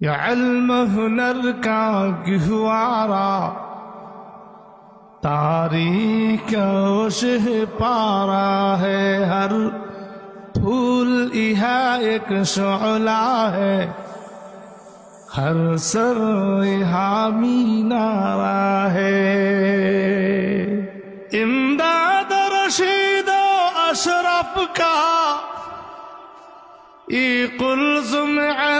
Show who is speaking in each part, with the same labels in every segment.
Speaker 1: یا علم ہنر کا گہوارا تاریخ اوشہ پارا ہے ہر پھول یہاں ایک شعلہ ہے۔ ہر سر حامی نارا ہے۔ امداد رشید و اشرف کا ای قلزم عرفہ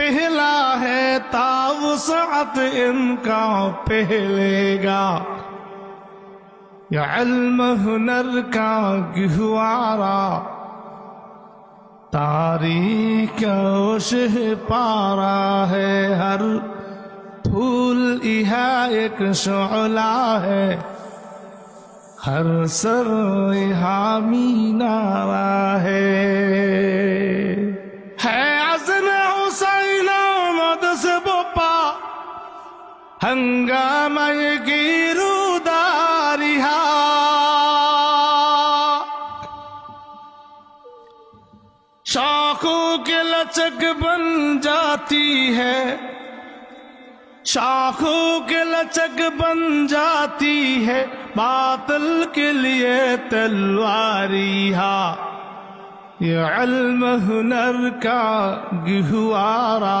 Speaker 1: پہلا ہے تاوسعت ان کا پہلے گا۔ یا علم ہنر کا گہوارا تاریخ اوشہ پارا ہے، ہر پھول یہاں ایک شعلہ ہے۔ ہر سر حامی نارا ہے۔ ہے ہنگامہ گیرو داریہا شاخوں کے لچک بن جاتی ہے شاخوں کے لچک بن جاتی ہے باطل کے لیے تلواری ہا یہ علم ہنر کا گہوارا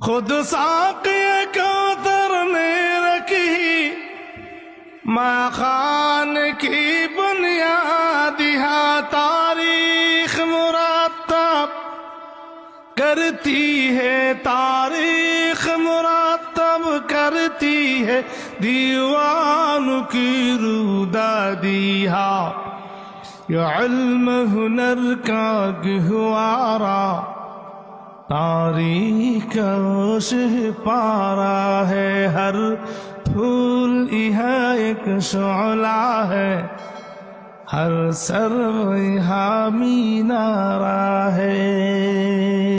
Speaker 1: خود ساقی کوثر نے رکھی۔ ماں خان کی بنیاد تاریخ مرتب۔ کرتی ہے تاریخ مرتب، کرتی ہے دیوان کی رودادی ہا علم ہنر کا گہوارا تاریخ پارا ہے ہر پھول یہ ایک شعلہ ہے۔ ہر سرو یہاں مینارا ہے۔